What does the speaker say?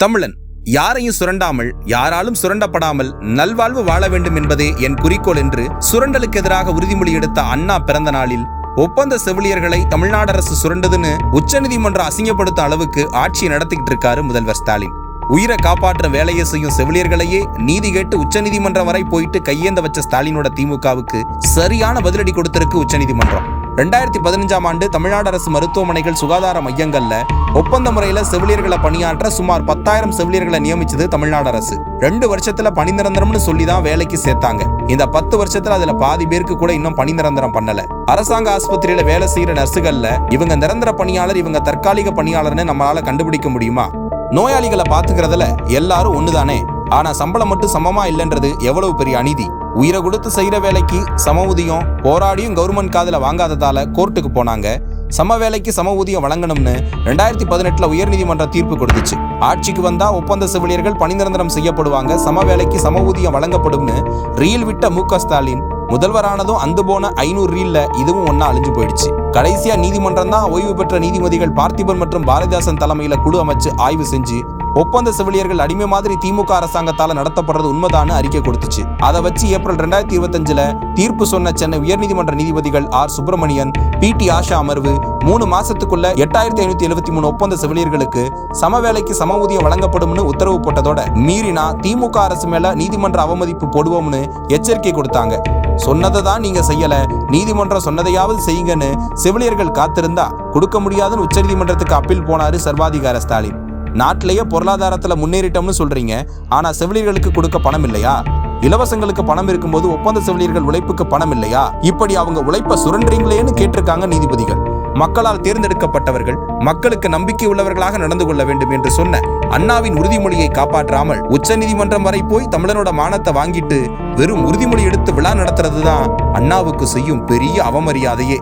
தமிழன் யாரையும் சுரண்டாமல் யாராலும் சுரண்டப்படாமல் நல்வாழ்வு வாழ வேண்டும் என்பதே என் குறிக்கோள் என்று சுரண்டலுக்கு எதிராக உறுதிமொழி எடுத்த அண்ணா பிறந்த நாளில் ஒப்பந்த செவிலியர்களை தமிழ்நாடு அரசு சுரண்டதுன்னு உச்சநீதிமன்றம் அசிங்கப்படுத்த அளவுக்கு ஆட்சியை நடத்திக்கிட்டு இருக்காரு முதல்வர் ஸ்டாலின். உயிரை காப்பாற்ற வேலையை செய்யும் செவிலியர்களையே நீதி கேட்டு உச்சநீதிமன்றம் வரை போயிட்டு கையேந்த வச்ச ஸ்டாலினோட திமுகவுக்கு சரியான பதிலடி கொடுத்திருக்கு உச்சநீதிமன்றம். ரெண்டாயிரத்தி பதினஞ்சாம் ஆண்டு தமிழ்நாடு அரசு மருத்துவமனைகள் சுகாதார மையங்கள்ல ஒப்பந்த முறையில செவிலியர்களை பணியாற்ற சுமார் பத்தாயிரம் செவிலியர்களை நியமிச்சது தமிழ்நாடு அரசு. ரெண்டு வருஷத்துல பணி நிரந்தரம்னு சொல்லி தான் வேலைக்கு சேர்த்தாங்க. இந்த பத்து வருஷத்துல அதுல பாதி பேருக்கு கூட இன்னும் பணி நிரந்தரம் பண்ணல. அரசாங்க ஆஸ்பத்திரியில வேலை செய்யற நர்சுகள்ல இவங்க நிரந்தர பணியாளர் இவங்க தற்காலிக பணியாளர்னு நம்மளால கண்டுபிடிக்க முடியுமா? நோயாளிகளை பாத்துக்கிறதுல எல்லாரும் ஒண்ணுதானே? ஆனா சம்பளம் மட்டும் சமமா இல்லைன்றது எவ்வளவு பெரிய அநீதி? உயிரை கொடுத்து செய்யற வேலைக்கு சம ஊதியம் போராடியும் கவர்மெண்ட் காதல வாங்காததால கோர்ட்டுக்கு போனாங்க. சம வேலைக்கு சம ஊதியம் வழங்கணும்னு ரெண்டாயிரத்தி பதினெட்டுல உயர்நீதிமன்றம் தீர்ப்பு கொடுத்துச்சு. ஆட்சிக்கு வந்தா ஒப்பந்த செவிலியர்கள் பணி நிரந்தரம் செய்யப்படுவாங்க சம வேலைக்கு சம ஊதியம் வழங்கப்படும்னு ரீல் விட்ட மு ஸ்டாலின் முதல்வரானதும் அந்து போன ஐநூறு ரீல்ல இதுவும் ஒன்னா அழிஞ்சு போயிடுச்சு. கடைசியா நீதிமன்றம் தான் ஓய்வு பெற்ற நீதிபதிகள் பார்த்திபன் மற்றும் பாரதிதாசன் தலைமையில குழு அமைச்சு ஆய்வு செஞ்சு ஒப்பந்த செவிலியர்கள் அடிமை மாதிரி திமுக அரசாங்கத்தால் நடத்தப்படுறது உண்மைதான்னு அறிக்கை கொடுத்துச்சு. அதை வச்சு ஏப்ரல் ரெண்டாயிரத்தி இருபத்தஞ்சுல தீர்ப்பு சொன்ன சென்னை உயர்நீதிமன்ற நீதிபதிகள் R Subramanian P T Asha அமர்வு மூணு மாசத்துக்குள்ள எட்டாயிரத்தி ஐநூத்தி எழுபத்தி மூணு ஒப்பந்த செவிலியர்களுக்கு சம வேலைக்கு சம ஊதியம் வழங்கப்படும்னு உத்தரவு போட்டதோட மீறினா திமுக அரசு மேல நீதிமன்ற அவமதிப்பு போடுவோம்னு எச்சரிக்கை கொடுத்தாங்க. சொன்னதை தான் நீங்க செய்யல. நீதிமன்றம் சொன்னதையாவது செய்யுங்கன்னு செவிலியர்கள் காத்திருந்தா கொடுக்க முடியாதுன்னு உச்சநீதிமன்றத்துக்கு அப்பீல் போனாரு சர்வாதிகார ஸ்டாலின். நாட்டிலேயே பொருளாதாரத்துல முன்னேறிட்டோம்னு சொல்றீங்க. ஆனா செவிலியர்களுக்கு கொடுக்க பணம் இல்லையா? இலவசங்களுக்கு பணம் இருக்கும்போது ஒப்பந்த செவிலியர்கள் உழைப்புக்கு பணம் இல்லையா? இப்படி அவங்க உழைப்ப சுரண்டுறீங்களேன்னு கேட்டிருக்காங்க நீதிபதிகள். மக்களால் தேர்ந்தெடுக்கப்பட்டவர்கள் மக்களுக்கு நம்பிக்கை உள்ளவர்களாக நடந்து கொள்ள வேண்டும் என்று சொன்ன அண்ணாவின் உறுதிமொழியை காப்பாற்றாமல் உச்சநீதிமன்றம் வரை போய் தமிழனோட மானத்தை வாங்கிட்டு வெறும் உறுதிமொழி எடுத்து விழா நடத்துறது தான் அண்ணாவுக்கு செய்யும் பெரிய அவமரியாதையே.